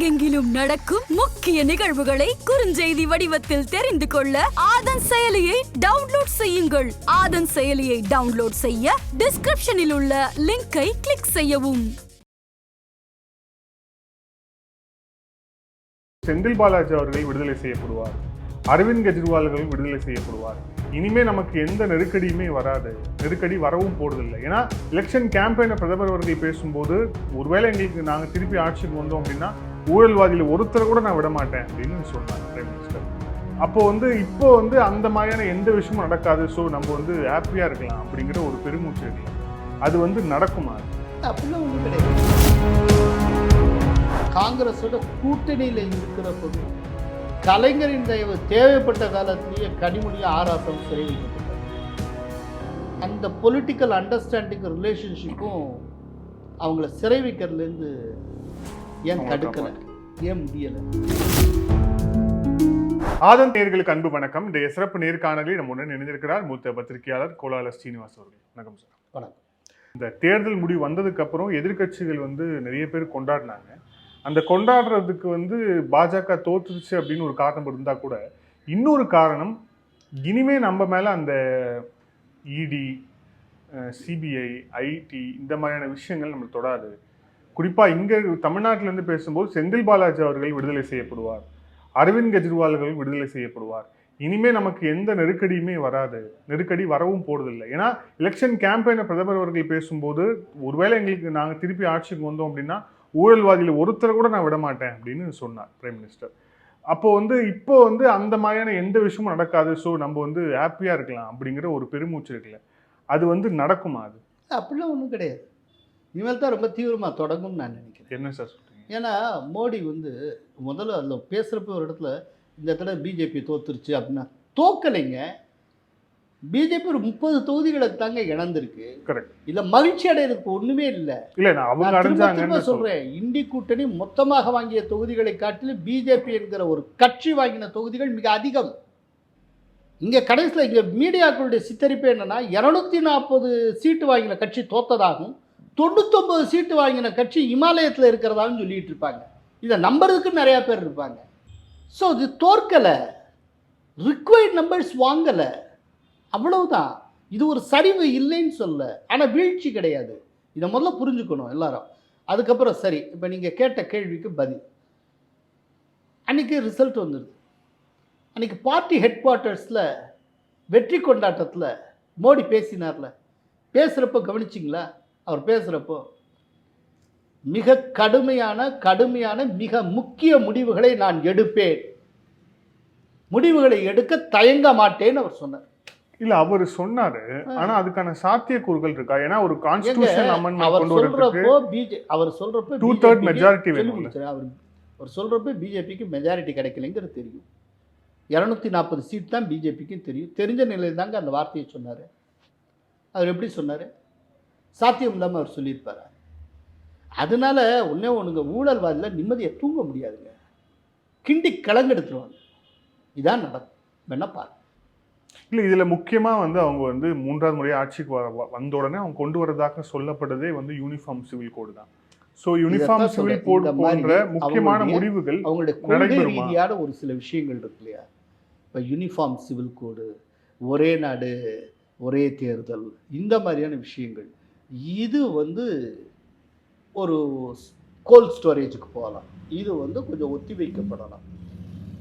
உலகெங்கிலும் நடக்கும் முக்கிய நிகழ்வுகளை குறுஞ்செய்தி வடிவத்தில் தெரிந்து கொள்ள ஆதன் செயலியை டவுன்லோட் செய்யுங்கள். ஆதன் செயலியை டவுன்லோட் செய்ய டிஸ்கிரிப்ஷனில் உள்ள லிங்கை கிளிக் செய்யவும். செந்தில் பாலாஜி அவர்கள் விடுதலை செய்யப்படுவார். அரவிந்த் கெஜ்ரிவால்கள் விடுதலை செய்யப்படுவார். இனிமே நமக்கு எந்த நெருக்கடியுமே வராது. நெருக்கடி வரவும் போறதில்லை. ஏன்னா எலெக்ஷன் கேம்பெயினை பிரதமர் அவர்கள் பேசும்போது ஒருவேளை எங்களுக்கு நாங்கள் திருப்பி ஆட்சிக்கு வந்தோம் அப்படின்னா ஊழல்வாதியில் ஒருத்தரை கூட நான் விட மாட்டேன் அப்படின்னு சொன்னாங்க பிரைம் மினிஸ்டர் அப்போ வந்து இப்போ வந்து அந்த மாதிரியான எந்த விஷயமும் நடக்காது. ஸோ நம்ம வந்து ஹாப்பியாக இருக்கலாம் அப்படிங்கிற ஒரு பெருமூச்சு இருக்கலாம் அது வந்து நடக்குமா? அப்படிலாம் ஒன்றும் கிடையாது. காங்கிரஸோட கூட்டணியில் இருக்கிற போது கலைஞரின் தயவு தேவைப்பட்ட காலத்திலேயே கனிமொழி ஆராசம் சிறை வைக்கப்பட்டார் அந்த பொலிட்டிக்கல் அண்டர்ஸ்டாண்டிங் ரிலேஷன்ஷிப்பும் அவங்கள சிறை வைக்கிறதுலேருந்து ஏன் தடுக்கலை ஏன் முடியலை? ஆதன் நேர்களுக்கு அன்பு வணக்கம். இந்த சிறப்பு நேர்காணலில் நம்ம உடன் இணைந்திருக்கிறார் மூத்த பத்திரிகையாளர் கோலால ஸ்ரீனிவாஸ் அவர்கள். வணக்கம் சார். வணக்கம். இந்த தேர்தல் முடிவு வந்ததுக்கு அப்புறம் எதிர்க்கட்சிகள் வந்து நிறைய பேர் கொண்டாடினாங்க. அந்த கொண்டாடுறதுக்கு வந்து பாஜக தோத்துருச்சு அப்படின்னு ஒரு காரணம் இருந்தா கூட இன்னொரு காரணம் இனிமே நம்ம மேல அந்த இடி சிபிஐ ஐடி இந்த மாதிரியான விஷயங்கள் நம்மளை தொடாது. குறிப்பாக இங்கே தமிழ்நாட்டிலேருந்து பேசும்போது செந்தில் பாலாஜி அவர்கள் விடுதலை செய்யப்படுவார். அரவிந்த் கெஜ்ரிவால்கள் விடுதலை செய்யப்படுவார். இனிமே நமக்கு எந்த நெருக்கடியுமே வராது. நெருக்கடி வரவும் போறதில்லை. ஏன்னா எலெக்ஷன் கேம்பெயினை பிரதமர் அவர்கள் பேசும்போது ஒருவேளை எங்களுக்கு நாங்கள் திருப்பி ஆட்சிக்கு வந்தோம் அப்படின்னா ஊழல்வாதியில் ஒருத்தரை கூட நான் விட மாட்டேன் அப்படின்னு சொன்னார் பிரைம் மினிஸ்டர் அப்போ வந்து இப்போ வந்து அந்த மாதிரியான எந்த விஷயமும் நடக்காது. ஸோ நம்ம வந்து ஹாப்பியாக இருக்கலாம் அப்படிங்கிற ஒரு பெருமூச்சு இருக்குல்ல. அது வந்து நடக்குமா அது? அப்படிலாம் ஒன்றும் கிடையாது. இனிமேல் தான் ரொம்ப தீவிரமாக தொடங்கும்னு நான் நினைக்கிறேன். என்ன சார் ஏன்னா மோடி வந்து முதல்ல அதில் பேசுகிறப்ப ஒரு இடத்துல இந்த தடவை பிஜேபி தோத்துருச்சு அப்படின்னா தோக்கலைங்க. பிஜேபி ஒரு முப்பது தொகுதிகளை தாங்க இழந்திருக்கு. இல்லை மகிழ்ச்சி அடைகிறதுக்கு ஒன்றுமே இல்லை. இல்லை நான் அவங்க சொல்றேன். இந்தி கூட்டணி மொத்தமாக வாங்கிய தொகுதிகளை காட்டிலும் பிஜேபி என்கிற ஒரு கட்சி வாங்கின தொகுதிகள் மிக அதிகம். இங்கே கடைசியில் இங்கே மீடியாக்களுடைய சித்தரிப்பு என்னன்னா இரநூத்தி நாற்பது சீட்டு வாங்கின கட்சி தோத்ததாகவும் தொண்ணூத்தொம்பது சீட்டு வாங்கின கட்சி இமாலயத்தில் இருக்கிறதான்னு சொல்லிட்டு இருப்பாங்க. இதை நம்புறதுக்கு நிறையா பேர் இருப்பாங்க. ஸோ இது தோற்கலை. ரிக்வைர்ட் நம்பர்ஸ் வாங்கலை. அவ்வளவுதான். இது ஒரு சரிவு இல்லைன்னு சொல்ல. ஆனால் வீழ்ச்சி கிடையாது. இதை முதல்ல புரிஞ்சுக்கணும் எல்லாரும். அதுக்கப்புறம் சரி இப்போ நீங்கள் கேட்ட கேள்விக்கு பதில். அன்றைக்கி ரிசல்ட் வந்துடுது அன்றைக்கி பார்ட்டி ஹெட் குவார்ட்டர்ஸில் வெற்றி கொண்டாட்டத்தில் மோடி பேசினார்ல. பேசுகிறப்போ கவனிச்சிங்களா? அவர் பேசுகிறப்போ மிக கடுமையான கடுமையான மிக முக்கிய முடிவுகளை நான் எடுப்பேன். முடிவுகளை எடுக்க தயங்க மாட்டேன்னு அவர் சொன்னார். இல்ல அவர் சொன்னாரு. ஆனா அதுக்கான சாத்தியக்கூறுகள் இருக்கா? ஏன்னா ஒரு கான்ஸ்டிடியூஷன் அமெண்ட்மெண்ட் அவர் கொண்டு சொல்றப்போ பிஜே அவர் சொல்றப்போ டூ தேர்ட் BJP க்கு மெஜாரிட்டி சொல்லி வேணும்ல. முடிச்சாரு. அவர் அவர் சொல்றப்ப பிஜேபிக்கு மெஜாரிட்டி கிடைக்கலைங்கிறது தெரியும். இரநூத்தி நாற்பது சீட் தான் பிஜேபிக்கும் தெரியும். தெரிஞ்ச நிலையில் தாங்க அந்த வார்த்தையை சொன்னார். அவர் எப்படி சொன்னார்? சாத்தியம் இல்லாமல் அவர் சொல்லியிருப்பார். அதனால ஒன்றே ஒன்றுங்க ஊழல்வாதியில் நிம்மதியை தூங்க முடியாதுங்க. கிண்டி கலங்கெடுத்துருவாங்க இதான் நடக்கும் வேணா பாருங்க இல்ல இதுல முக்கியமா வந்து அவங்க வந்து மூன்றாவது முறை ஆட்சிக்கு வர வந்த உடனே அவங்க கொண்டு வரதாக சொல்லப்பட்டதே வந்து யூனிஃபார்ம் சிவில் கோடு தான். So uniform civil. கோடு போன்ற முக்கியமான முடிவுகள் அவங்களுடைய? ரீதியான ஒரு சில விஷயங்கள் இருக்கு இல்லையா? இப்போ யூனிஃபார்ம் சிவில் கோடு ஒரே நாடு ஒரே தேர்தல் இந்த மாதிரியான விஷயங்கள். இது வந்து ஒரு கோல்ட் ஸ்டோரேஜுக்கு போகலாம். இது வந்து கொஞ்சம் ஒத்தி வைக்கப்படலாம்.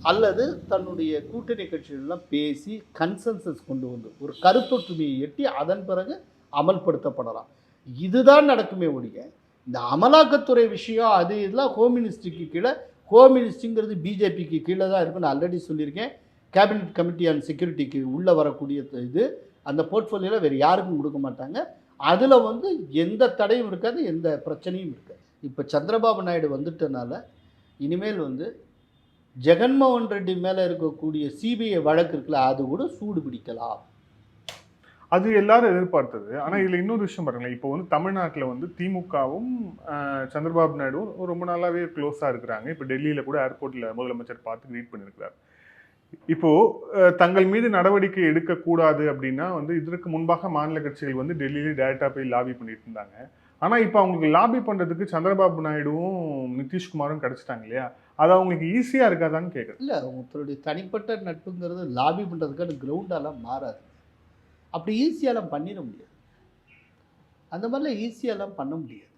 அல்லது தன்னுடைய கூட்டணி கட்சிகள்லாம் பேசி கன்சென்சஸ் கொண்டு வந்து ஒரு கருத்தொற்றுமையை எட்டி அதன் பிறகு அமல்படுத்தப்படலாம். இதுதான் நடக்குமே ஒழிய இந்த அமலாக்கத்துறை விஷயம் அது இதெல்லாம் ஹோம் மினிஸ்ட்ரிக்கு கீழே ஹோம் மினிஸ்ட்ரிங்கிறது பிஜேபிக்கு கீழே தான் இருக்குன்னு ஆல்ரெடி சொல்லியிருக்கேன். கேபினட் கமிட்டி ஆன் செக்யூரிட்டிக்கு உள்ளே வரக்கூடிய இது அந்த போர்ட்ஃபோலியோவில் வேறு யாருக்கும் கொடுக்க மாட்டாங்க. அதில் வந்து எந்த தடையும் இருக்காது எந்த பிரச்சனையும் இருக்காது. இப்போ சந்திரபாபு நாயுடு வந்துட்டனால இனிமேல் வந்து ஜெகன்மோகன் ரெட்டி மேலே இருக்கக்கூடிய சிபிஐ வழக்கு இருக்குல்ல அது கூட சூடு பிடிக்கலாம். அது எல்லாரும் எதிர்பார்த்தது. ஆனா இதுல இன்னொரு விஷயம் பாருங்களேன். இப்போ வந்து தமிழ்நாட்டுல வந்து திமுகவும் சந்திரபாபு நாயுடும் ரொம்ப நாளாவே க்ளோஸா இருக்கிறாங்க. இப்போ டெல்லியில கூட ஏர்போர்ட்ல முதலமைச்சர் பார்த்து கிரீட் பண்ணியிருக்கிறார். இப்போ தங்கள் மீது நடவடிக்கை எடுக்கக்கூடாது அப்படின்னா வந்து இதற்கு முன்பாக மாநில கட்சிகள் வந்து டெல்லியில டேரெக்டாக போய் லாபி பண்ணிட்டு இருந்தாங்க. ஆனால் இப்போ அவங்களுக்கு லாபி பண்ணுறதுக்கு சந்திரபாபு நாயுடுவும் நிதிஷ்குமாரும் கிடச்சிட்டாங்க இல்லையா? அது அவங்களுக்கு ஈஸியாக இருக்காதான்னு கேட்குறேன் இல்லை ஒருத்தருடைய தனிப்பட்ட நட்புங்கிறது லாபி பண்ணுறதுக்கான கிரவுண்டாலாம் மாறாது. அப்படி ஈஸியாலாம் பண்ணிட முடியாது. அந்த மாதிரிலாம் ஈஸியாலாம் பண்ண முடியாது.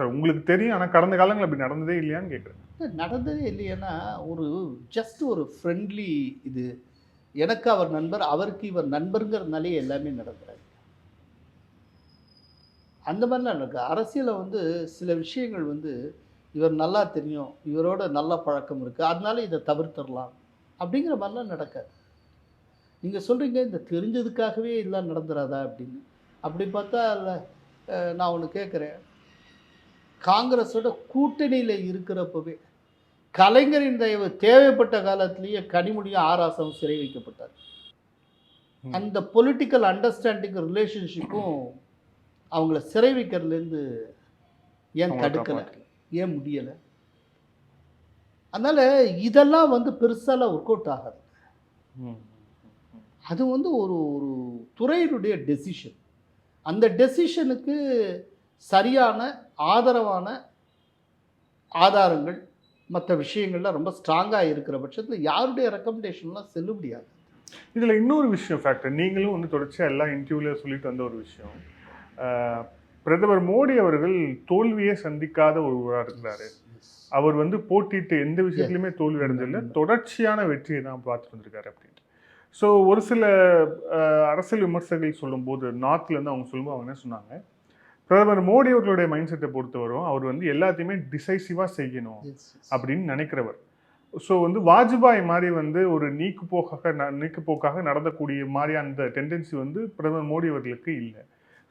சார் உங்களுக்கு தெரியும் ஆனால் கடந்த காலங்கள் அப்படி நடந்ததே இல்லையான்னு கேட்குறேன் நடந்ததே இல்லையானா ஒரு ஜஸ்ட் ஒரு ஃப்ரெண்ட்லி இது. எனக்கு அவர் நண்பர் அவருக்கு இவர் நண்பருங்கிறதுனாலே எல்லாமே நடக்கிறாரு. அந்த மாதிரிலாம் நடக்கு. அரசியலை வந்து சில விஷயங்கள் வந்து இவர் நல்லா தெரியும் இவரோட நல்ல பழக்கம் இருக்குது அதனால இதை தவிர்த்துடலாம் அப்படிங்கிற மாதிரிலாம் நடக்காது. நீங்கள் சொல்கிறீங்க இந்த தெரிஞ்சதுக்காகவே இதெல்லாம் நடந்துடாதா அப்படின்னு. அப்படி பார்த்தா இல்லை நான் ஒன்று கேட்குறேன் காங்கிரஸோட கூட்டணியில் இருக்கிறப்பவே கலைஞரின் தயவு தேவைப்பட்ட காலத்திலேயே கனிமொழியும் ஆராசம் சிறை வைக்கப்பட்டார். அந்த பொலிட்டிக்கல் அண்டர்ஸ்டாண்டிங் ரிலேஷன்ஷிப்பும் அவங்கள சிறை வைக்கிறதுலேருந்து ஏன் தடுக்கலை. ஏன் முடியலை அதனால் இதெல்லாம் வந்து பெருசாலாம் ஒர்க் அவுட் ஆகாது. அது வந்து ஒரு ஒரு துறையினுடைய டெசிஷன் அந்த டெசிஷனுக்கு சரியான ஆதரவான ஆதாரங்கள் மற்ற விஷயங்கள்லாம் ரொம்ப ஸ்ட்ராங்காக இருக்கிற பட்சத்தில் யாருடைய ரெக்கமெண்டேஷன்லாம் செல்லுபடியாது இதுல இன்னொரு விஷயம் ஃபேக்டர் நீங்களும் வந்து தொடர்ச்சியா எல்லா இன்டர்வியூல சொல்லிட்டு வந்த ஒரு விஷயம். பிரதமர் மோடி அவர்கள் தோல்வியே சந்திக்காத ஒருவராக இருக்கிறாரு அவர் வந்து போட்டிட்டு எந்த விஷயத்துலையுமே தோல்வி அடைஞ்சதில்ல. தொடர்ச்சியான வெற்றியை தான் பார்த்துட்டு வந்திருக்காரு அப்படின்ட்டு. ஸோ ஒரு சில அரசியல் விமர்சகர்கள் சொல்லும்போது நார்த்ல இருந்து அவங்க சொல்லும்போது அவங்க என்ன சொன்னாங்க? பிரதமர் மோடி அவர்களுடைய மைண்ட் செட்டை பொறுத்தவரையும் அவர் வந்து எல்லாத்தையுமே டிசைசிவாக செய்யணும் அப்படின்னு நினைக்கிறவர். ஸோ வந்து வாஜ்பாய் மாதிரி வந்து ஒரு நீக்கு போக்காக நீக்கு போக்காக நடந்தக்கூடிய மாதிரி அந்த டெண்டன்சி வந்து பிரதமர் மோடி அவர்களுக்கு இல்லை.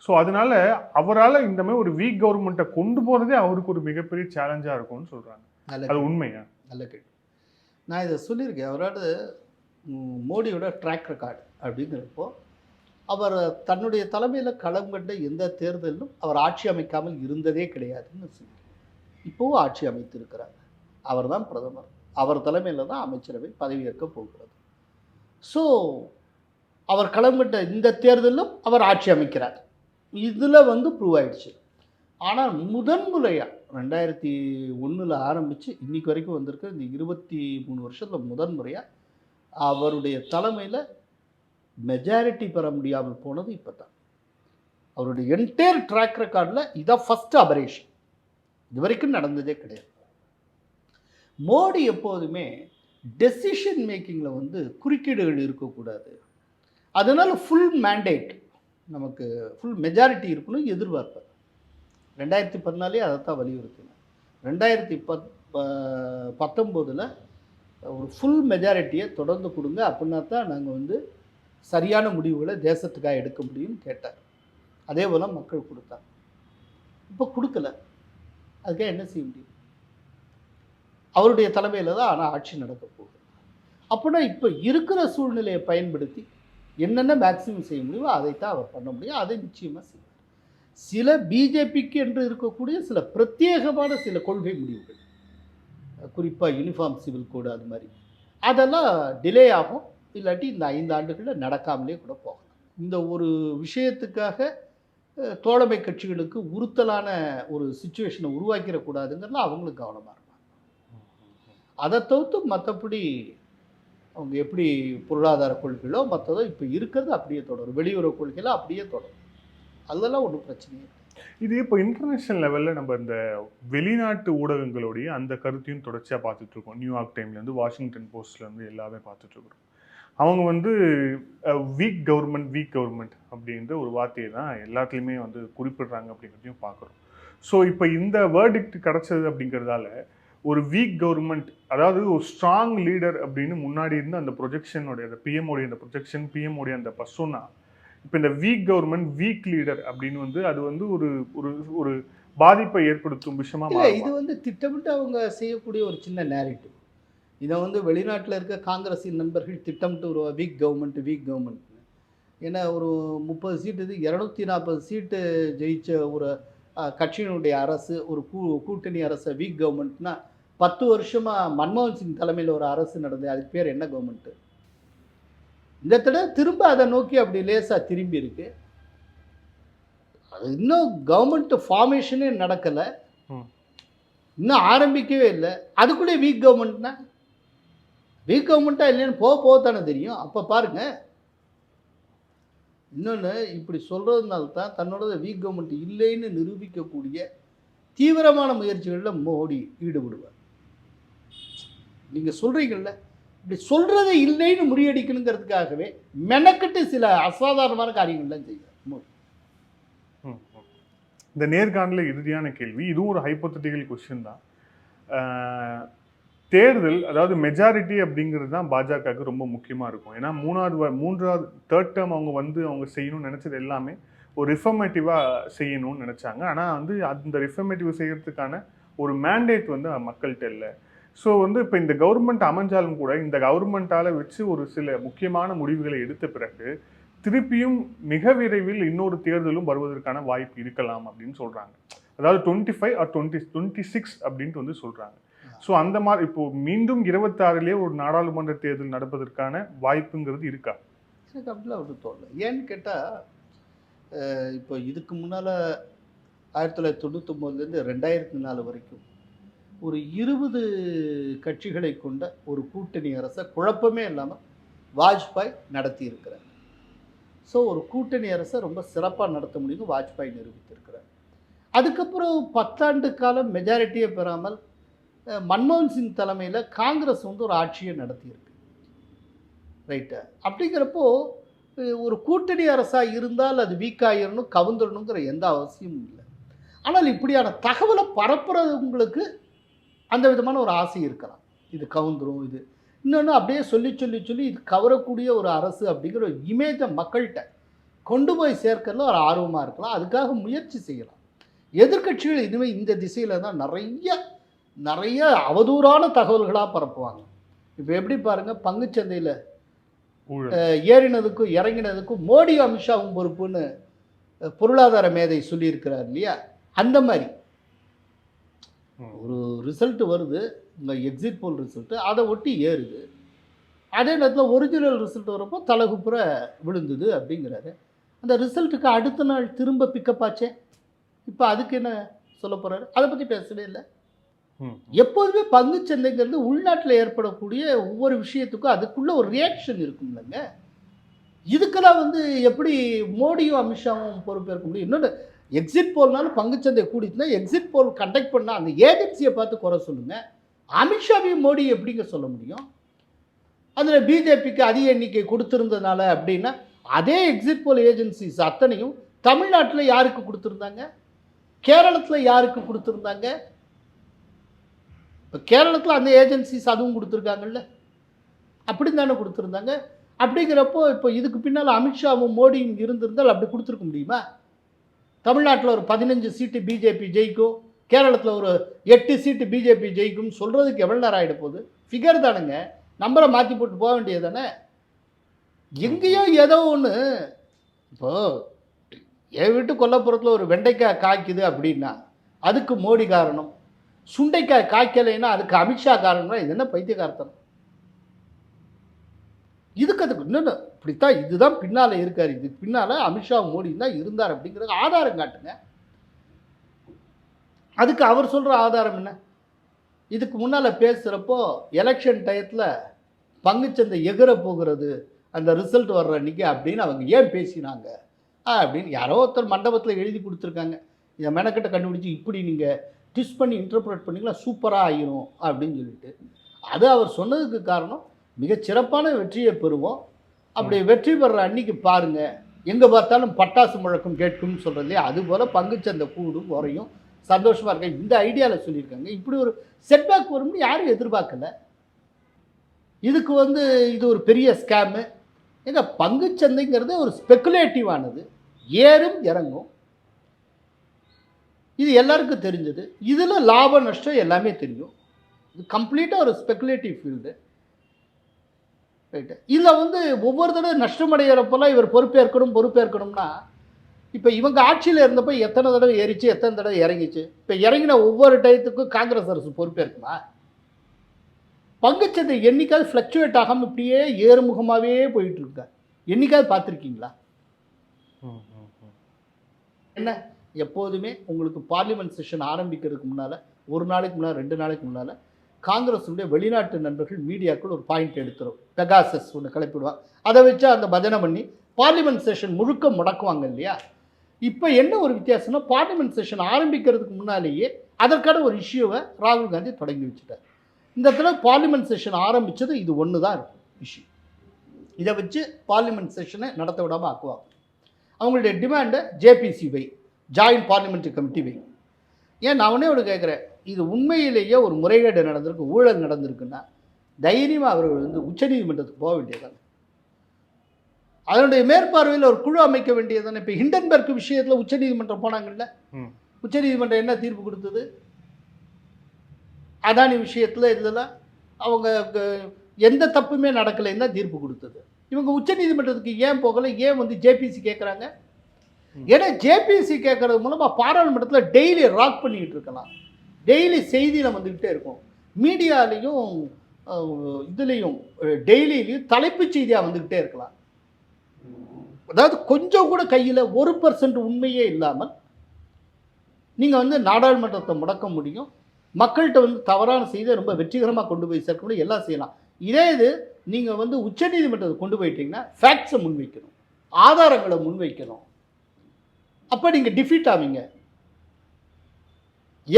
ஸோ அதனால அவரால் இந்த மாதிரி ஒரு வீக் கவர்மெண்ட்டை கொண்டு போகிறதே அவருக்கு ஒரு மிகப்பெரிய சேலஞ்சாக இருக்கும்னு சொல்கிறாங்க அது உண்மையா? நல்ல கேள்வி. நான் இதை சொல்லியிருக்கேன். அவரோட மோடியோட ட்ராக் ரெக்கார்டு அப்படிங்கிறப்போ அவர் தன்னுடைய தலைமையில் களம் கண்ட எந்த தேர்தலிலும் அவர் ஆட்சி அமைக்காமல் இருந்ததே கிடையாதுன்னு இப்போவும் ஆட்சி அமைத்திருக்கிறார். அவர் தான் பிரதமர். அவர் தலைமையில் தான் அமைச்சரவை பதவியேற்க போகிறது. ஸோ அவர் களம் கண்ட இந்த தேர்தலிலும் அவர் ஆட்சி அமைக்கிறார். இதில் வந்து ப்ரூவ் ஆயிடுச்சு. ஆனால் முதன்முறையாக ரெண்டாயிரத்தி ஒன்றில் ஆரம்பித்து இன்னைக்கு வரைக்கும் வந்திருக்க இந்த இருபத்தி மூணு வருஷத்தில் முதன்முறையாக அவருடைய தலைமையில் மெஜாரிட்டி பெற முடியாமல் போனது இப்போ தான் அவருடைய என்டையர் ட்ராக் ரெக்கார்டில் இதான் ஃபஸ்ட்டு அபரேஷன் இது வரைக்கும் நடந்ததே கிடையாது. மோடி எப்போதுமே டெசிஷன் மேக்கிங்கில் வந்து குறுக்கீடுகள் இருக்கக்கூடாது. அதனால் ஃபுல் மேண்டேட் நமக்கு ஃபுல் மெஜாரிட்டி இருக்கணும் எதிர்பார்ப்பார் ரெண்டாயிரத்தி பதினாலே அதை தான் வலியுறுத்தினேன். ரெண்டாயிரத்தி பத் ப- பத்தொம்போதில் ஒரு ஃபுல் மெஜாரிட்டியை தொடர்ந்து கொடுங்க. அப்படின்னா தான் நாங்கள் வந்து சரியான முடிவுகளை தேசத்துக்காக எடுக்க முடியும்னு கேட்டார். அதே போல் மக்கள் கொடுத்தாங்க இப்போ கொடுக்கல. அதுக்காக என்ன செய்ய முடியும்? அவருடைய தலைமையில் தான் ஆனால் ஆட்சி நடக்க போகுது. அப்படின்னா இப்போ இருக்கிற சூழ்நிலையை பயன்படுத்தி என்னென்ன மேக்சிமம் செய்ய முடியுமோ அதைத்தான் அவர் பண்ண முடியும். அதை நிச்சயமாக செய்வார். சில பிஜேபிக்கு என்று இருக்கக்கூடிய சில பிரத்யேகமான சில கொள்கை முடிவுகள். குறிப்பாக யூனிஃபார்ம் சிவில் கோடு அது மாதிரி. அதெல்லாம் டிலே ஆகும். இல்லாட்டி இந்த ஐந்து ஆண்டுகளில் நடக்காமலே கூட போகலாம். இந்த ஒரு விஷயத்துக்காக தோழமை கட்சிகளுக்கு உறுத்தலான ஒரு சுச்சுவேஷனை உருவாக்கிடக்கூடாதுங்கிறதுல அவங்களுக்கு கவனமாக இருப்பாங்க. அதை தவிர்த்து மற்றபடி அவங்க எப்படி பொருளாதார கொள்கைகளோ மற்றதோ இப்போ இருக்கிறது அப்படியே தொடரும். வெளியுறவு கொள்கைகளோ அப்படியே தொடரும். அதெல்லாம் ஒன்றும் பிரச்சனையே இல்லை. இது இப்போ இன்டர்நேஷனல் லெவலில் நம்ம இந்த வெளிநாட்டு ஊடகங்களுடைய அந்த கருத்தையும் தொடர்ச்சியாக பார்த்துட்டு இருக்கோம். நியூயார்க் டைம்லேருந்து வாஷிங்டன் போஸ்ட்லேருந்து எல்லாமே பார்த்துட்ருக்குறோம் அவங்க வந்து வீக் கவர்மெண்ட் வீக் கவர்மெண்ட் அப்படின்ற ஒரு வார்த்தையை தான் எல்லாத்துலேயுமே வந்து குறிப்பிடுறாங்க அப்படிங்கிறதையும் பார்க்குறோம் ஸோ இப்போ இந்த வேர்டிக்ட் கிடச்சது அப்படிங்கிறதால ஒரு வீக் கவர்மெண்ட் அதாவது ஒரு ஸ்ட்ராங் லீடர் அப்படின்னு முன்னாடி இருந்த அந்த ப்ரொஜெக்ஷனுடைய அந்த பிஎம்ஓடைய அந்த ப்ரொஜெக்ஷன் பிஎம்ஓடைய அந்த பர்சோனா இப்போ இந்த வீக் கவர்மெண்ட் வீக் லீடர் அப்படின்னு வந்து அது வந்து ஒரு ஒரு ஒரு பாதிப்பை ஏற்படுத்தும் விஷயமா? இது வந்து திட்டமிட்டு அவங்க செய்யக்கூடிய ஒரு சின்ன நேரேட்டிவ் இதை வந்து வெளிநாட்டில் இருக்க காங்கிரஸின் நண்பர்கள் திட்டமிட்டு ஒரு வீக் கவர்மெண்ட் வீக் கவர்மெண்ட் ஏன்னா ஒரு முப்பது சீட்டு இது இரநூத்தி நாற்பது சீட்டு ஜெயிச்ச ஒரு கட்சியினுடைய அரசு ஒரு கூ கூட்டணி அரசு வீக் கவர்மெண்ட்னா பத்து வருஷமாக மன்மோகன் சிங் தலைமையில் ஒரு அரசு நடந்தது அதுக்கு பேர் என்ன கவர்மெண்ட்டு இந்த தடவை திரும்ப அதை நோக்கி அப்படி லேசாக திரும்பி இருக்கு. அது இன்னும் கவர்மெண்ட் ஃபார்மேஷனே நடக்கலை. இன்னும் ஆரம்பிக்கவே இல்லை. அதுக்குள்ளே வீக் கவர்மெண்ட்னா வீக் இல்லைன்னு போக போக தானே தெரியும். அப்போ பாருங்க. இன்னொன்று இப்படி சொல்கிறதுனால தான் தன்னோட வீக் கவர்மெண்ட் இல்லைன்னு நிரூபிக்கக்கூடிய தீவிரமான முயற்சிகளில் மோடி ஈடுபடுவார். நீங்கள் சொல்கிறீங்கள இப்படி சொல்கிறத இல்லைன்னு முறியடிக்கணுங்கிறதுக்காகவே மெனக்கட்டு சில அசாதாரணமான காரியங்கள்லாம் செய்வார் மோடி. ம், இந்த நேர்காணல இறுதியான கேள்வி இதுவும் ஒரு ஹைப்போத்தட்டிக்கல் கொஸ்டின் தான். தேர்தல் அதாவது மெஜாரிட்டி அப்படிங்கிறது தான் பாஜகவுக்கு ரொம்ப முக்கியமாக இருக்கும். ஏன்னா மூணாவது மூன்றாவது தேர்ட் டேர்ம் அவங்க வந்து அவங்க செய்யணும்னு நினச்சது எல்லாமே ஒரு ரிஃபர்மேட்டிவாக செய்யணும்னு நினச்சாங்க. ஆனால் வந்து அந்த ரிஃபர்மேட்டிவ் செய்கிறதுக்கான ஒரு மேண்டேட் வந்து மக்கள்கிட்ட இல்லை. ஸோ வந்து இப்போ இந்த கவர்மெண்ட் அமைஞ்சாலும் கூட இந்த கவர்மெண்ட்டால் வச்சு ஒரு சில முக்கியமான முடிவுகளை எடுத்த பிறகு திருப்பியும் மிக விரைவில் இன்னொரு தேர்தலும் வருவதற்கான வாய்ப்பு இருக்கலாம் அப்படின்னு சொல்கிறாங்க அதாவது twenty five or twenty twenty six அப்படின்ட்டு வந்து சொல்கிறாங்க ஸோ அந்த மாதிரி இப்போ மீண்டும் இருபத்தாறுலேயே ஒரு நாடாளுமன்ற தேர்தல் நடப்பதற்கான வாய்ப்புங்கிறது இருக்கா? எனக்கு அப்படிலாம் ஒன்றும் தோணல. ஏன்னு கேட்டால் இப்போ இதுக்கு முன்னால் ஆயிரத்தி தொள்ளாயிரத்தி தொண்ணூத்தொம்போதுலேருந்து ரெண்டாயிரத்தி நாலு வரைக்கும் ஒரு இருபது கட்சிகளை கொண்ட ஒரு கூட்டணி அரசை குழப்பமே இல்லாமல் வாஜ்பாய் நடத்தி இருக்கிறார் ஸோ ஒரு கூட்டணி அரசை ரொம்ப சிறப்பாக நடத்த முடியும்னு வாஜ்பாய் நிரூபித்திருக்கிறார். அதுக்கப்புறம் பத்தாண்டு காலம் மெஜாரிட்டியை பெறாமல் மன்மோகன் சிங் தலைமையில் காங்கிரஸ் வந்து ஒரு ஆட்சியை நடத்தியிருக்கு. ரைட்டு அப்படிங்கிறப்போ ஒரு கூட்டணி அரசாக இருந்தால் அது வீக்காயிரணும் கவுந்துடணுங்கிற எந்த அவசியமும் இல்லை. ஆனால் இப்படியான தகவலை பரப்புறவங்களுக்கு அந்த விதமான ஒரு ஆசை இருக்கலாம். இது கவுந்துரும் இது இன்னொன்று அப்படியே சொல்லி சொல்லி சொல்லி இது கவரக்கூடிய ஒரு அரசு அப்படிங்கிற ஒரு இமேஜை மக்கள்கிட்ட கொண்டு போய் சேர்க்கறதுல ஒரு ஆர்வமாக இருக்கலாம். அதுக்காக முயற்சி செய்யலாம். எதிர்க்கட்சிகள் இனிமேல் இந்த திசையில் தான் நிறைய நிறைய அவதூறான தகவல்களாக பரப்புவாங்க. இப்போ எப்படி பாருங்கள் பங்குச்சந்தையில் ஏறினதுக்கும் இறங்கினதுக்கும் மோடி அமித்ஷாவும் பொறுப்புன்னு பொருளாதார மேதை சொல்லியிருக்கிறார் இல்லையா? அந்த மாதிரி. ஒரு ரிசல்ட் வருது இந்த எக்ஸிட் போல் ரிசல்ட்டு அதை ஒட்டி ஏறுது. அதே நேரத்தில் ஒரிஜினல் ரிசல்ட் வரப்போ தலகுப்புற விழுந்தது அப்படிங்கிறாரு. அந்த ரிசல்ட்டுக்கு அடுத்த நாள் திரும்ப பிக்கப் ஆச்சே? இப்போ அதுக்கு என்ன சொல்ல போகிறாரு அதை பற்றி பேசவே இல்லை. எப்போதுமே பங்குச்சந்தைங்கிறது உள்நாட்டில் ஏற்படக்கூடிய ஒவ்வொரு விஷயத்துக்கும் அதுக்குள்ள ஒரு ரியாக்ஷன் இருக்கும் இல்லைங்க இதுக்கெல்லாம் வந்து எப்படி மோடியும் அமித்ஷாவும் பொறுப்பேற்க முடியும்? இன்னொன்று எக்ஸிட் போல்னாலும் பங்குச்சந்தை கூடிச்சுன்னா எக்ஸிட் போல் கண்டக்ட் பண்ணால் அந்த ஏஜென்சியை பார்த்து குறை சொல்லுங்கள் அமித்ஷாவையும் மோடி எப்படிங்க சொல்ல முடியும்? அதில் பிஜேபிக்கு அதிக எண்ணிக்கை கொடுத்துருந்ததுனால அப்படின்னா அதே எக்ஸிட் போல் ஏஜென்சிஸ் அத்தனையும் தமிழ்நாட்டில் யாருக்கு கொடுத்துருந்தாங்க? கேரளத்தில் யாருக்கு கொடுத்துருந்தாங்க? இப்போ கேரளத்தில் அந்த ஏஜென்சிஸ் அதுவும் கொடுத்துருக்காங்கல்ல? அப்படி தானே கொடுத்துருந்தாங்க? அப்படிங்கிறப்போ இப்போ இதுக்கு பின்னால் அமித்ஷாவும் மோடியும் இருந்திருந்தால் அப்படி கொடுத்துருக்க முடியுமா? தமிழ்நாட்டில் ஒரு பதினஞ்சு சீட்டு பிஜேபி ஜெயிக்கும் கேரளத்தில் ஒரு எட்டு சீட்டு பிஜேபி ஜெயிக்கும்னு சொல்கிறதுக்கு எவ்வளோ நேரம் ஆகிட போகுது? ஃபிகர் தானுங்க. நம்பரை மாற்றி போட்டு போக வேண்டியது தானே எங்கேயோ ஏதோ ஒன்று இப்போ என் வீட்டு கொல்லப்புறத்தில் ஒரு வெண்டைக்காய் காய்க்குது அப்படின்னா அதுக்கு மோடி காரணம். சுண்டைக்காய் காய்க்கலைன்னா அதுக்கு அமித்ஷா காரணம்னா இது என்ன பைத்தியகார்த்தம்? இதுக்கு அதுக்கு இன்னொன்று இப்படித்தான் இதுதான் பின்னால் இருக்கார். இதுக்கு பின்னால் அமித்ஷா மோடி தான் இருந்தார் அப்படிங்கிறது ஆதாரம் காட்டுங்க. அதுக்கு அவர் சொல்கிற ஆதாரம் என்ன? இதுக்கு முன்னால் பேசுகிறப்போ எலெக்ஷன் டயத்தில் பங்குச்சந்தை எகிற போகிறது அந்த ரிசல்ட் வர்ற அன்றைக்கி அப்படின்னு அவங்க ஏன் பேசினாங்க? அப்படின்னு யாரோ ஒருத்தர் மண்டபத்தில் எழுதி கொடுத்துருக்காங்க. இதை மெனக்கட்டை கண்டுபிடிச்சி இப்படி நீங்கள் ட்விஸ்ட் பண்ணி இன்டர்பிரேட் பண்ணிங்களா சூப்பராக ஆயிரும் அப்படின்னு சொல்லிட்டு. அது அவர் சொன்னதுக்கு காரணம் மிகச் சிறப்பான வெற்றியை பெறுவோம். அப்படி வெற்றி பெற அன்னைக்கு பாருங்க எங்கே பார்த்தாலும் பட்டாசு முழக்கம் கேட்கும்னு சொல்கிறது இல்லையா? அதுபோல் பங்குச்சந்தை கூடும் குறையும். சந்தோஷமாக இருக்க இந்த ஐடியாவில் சொல்லியிருக்காங்க. இப்படி ஒரு செட்பேக் வரும்னு யாரும் எதிர்பார்க்கல. இதுக்கு வந்து இது ஒரு பெரிய ஸ்கேமு ஏங்க பங்குச்சந்தைங்கிறது ஒரு ஸ்பெக்குலேட்டிவானது ஏறும் இறங்கும். இது எல்லாருக்கும் தெரிஞ்சது. இதில் லாப நஷ்டம் எல்லாமே தெரியும். இது கம்ப்ளீட்டாக ஒரு ஸ்பெக்குலேட்டிவ் ஃபீல்டு ரைட்டு இதில் வந்து ஒவ்வொரு தடவை நஷ்டமடைகிறப்பெல்லாம் இவர் பொறுப்பேற்கணும் பொறுப்பேற்கணும்னா இப்போ இவங்க ஆட்சியில் இருந்தப்போ எத்தனை தடவை ஏறிச்சு எத்தனை தடவை இறங்கிச்சு? இப்போ இறங்கின ஒவ்வொரு டயத்துக்கும் காங்கிரஸ் அரசு பொறுப்பேற்குமா? பங்குச்சந்தை என்னைக்காவது ஃப்ளக்சுவேட் ஆகாமல் இப்படியே ஏறுமுகமாகவே போயிட்டு இருக்கா. என்னைக்காவது பார்த்துருக்கீங்களா. என்ன? எப்போதுமே உங்களுக்கு பார்லிமெண்ட் செஷன் ஆரம்பிக்கிறதுக்கு முன்னால் ஒரு நாளைக்கு முன்னால் ரெண்டு நாளைக்கு முன்னால் காங்கிரஸுடைய வெளிநாட்டு நண்பர்கள் மீடியாக்கள் ஒரு பாயிண்ட் எடுத்துரும். பெகாசஸ் ஒன்று கிளப்பிடுவாங்க அதை வச்சு அந்த பஜனை பண்ணி பார்லிமெண்ட் செஷன் முழுக்க முடக்குவாங்க இல்லையா? இப்போ என்ன ஒரு வித்தியாசம்னா பார்லிமெண்ட் செஷன் ஆரம்பிக்கிறதுக்கு முன்னாலேயே அதற்கான ஒரு இஷ்யூவை ராகுல் காந்தி தொடங்கி வச்சுட்டார். இந்த இடத்துல பார்லிமெண்ட் செஷன் ஆரம்பித்தது இது ஒன்று தான் இருக்கும் இஷ்யூ இதை வச்சு பார்லிமெண்ட் செஷனை நடத்த விடாமல் ஆக்குவாங்க. அவங்களுடைய டிமாண்டை ஜேபிசி வை ஜாயின்ட் பார்லிமெண்ட்ரி கமிட்டி வை ஏன் நான் உடனே ஒன்று கேட்குறேன் இது உண்மையிலேயே ஒரு முறைகேடு நடந்திருக்கு ஊழல் நடந்திருக்குன்னா தைரியமாக அவர்கள் வந்து உச்சநீதிமன்றத்துக்கு போக வேண்டியதானே அதனுடைய மேற்பார்வையில் ஒரு குழு அமைக்க வேண்டியதானே இப்போ ஹிண்டன்பர்க் விஷயத்தில் உச்சநீதிமன்றம் போனாங்கல்ல. உச்சநீதிமன்றம் என்ன தீர்ப்பு கொடுத்தது? அதானி விஷயத்தில் இதெல்லாம் அவங்க எந்த தப்புமே நடக்கலைன்னு தான் தீர்ப்பு கொடுத்தது. இவங்க உச்சநீதிமன்றத்துக்கு ஏன் போகலை? ஏன் வந்து ஜேபிசி கேட்குறாங்க ஏன்னா ஜேபிசி கேட்கறது மூலமாக பாராளுமன்றத்தில் டெய்லி ராக் பண்ணிக்கிட்டு இருக்கலாம். டெய்லி செய்தியில் வந்துக்கிட்டே இருக்கும். மீடியாலேயும் இதுலேயும் டெய்லியிலையும் தலைப்புச் செய்தியாக வந்துக்கிட்டே இருக்கலாம். அதாவது கொஞ்சம் கூட கையில் ஒரு பர்சன்ட் உண்மையே இல்லாமல் நீங்கள் வந்து நாடாளுமன்றத்தை முடக்க முடியும். மக்கள்கிட்ட வந்து தவறான செய்தியை ரொம்ப வெற்றிகரமாக கொண்டு போய் சேர்க்க முடியும். எல்லாம் செய்யலாம். இதே இது நீங்கள் வந்து உச்சநீதிமன்றத்தை கொண்டு போயிட்டீங்கன்னா ஃபேக்ட்ஸை முன்வைக்கணும். ஆதாரங்களை முன்வைக்கணும். அப்போ நீங்கள் டிஃபீட் ஆவீங்க.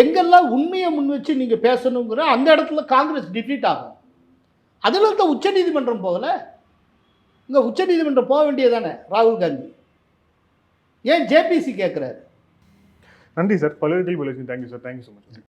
எங்கெல்லாம் உண்மையை முன் வச்சு நீங்கள் பேசணுங்கிற அந்த இடத்துல காங்கிரஸ் டிஃபீட் ஆகும். அதில் தான் உச்சநீதிமன்றம் போகல. இங்கே உச்சநீதிமன்றம் போக வேண்டியதானே ராகுல் காந்தி. ஏன் ஜேபிசி கேட்குறாரு நன்றி சார். பல்வேறு கேள்வி thank you sir thank you so much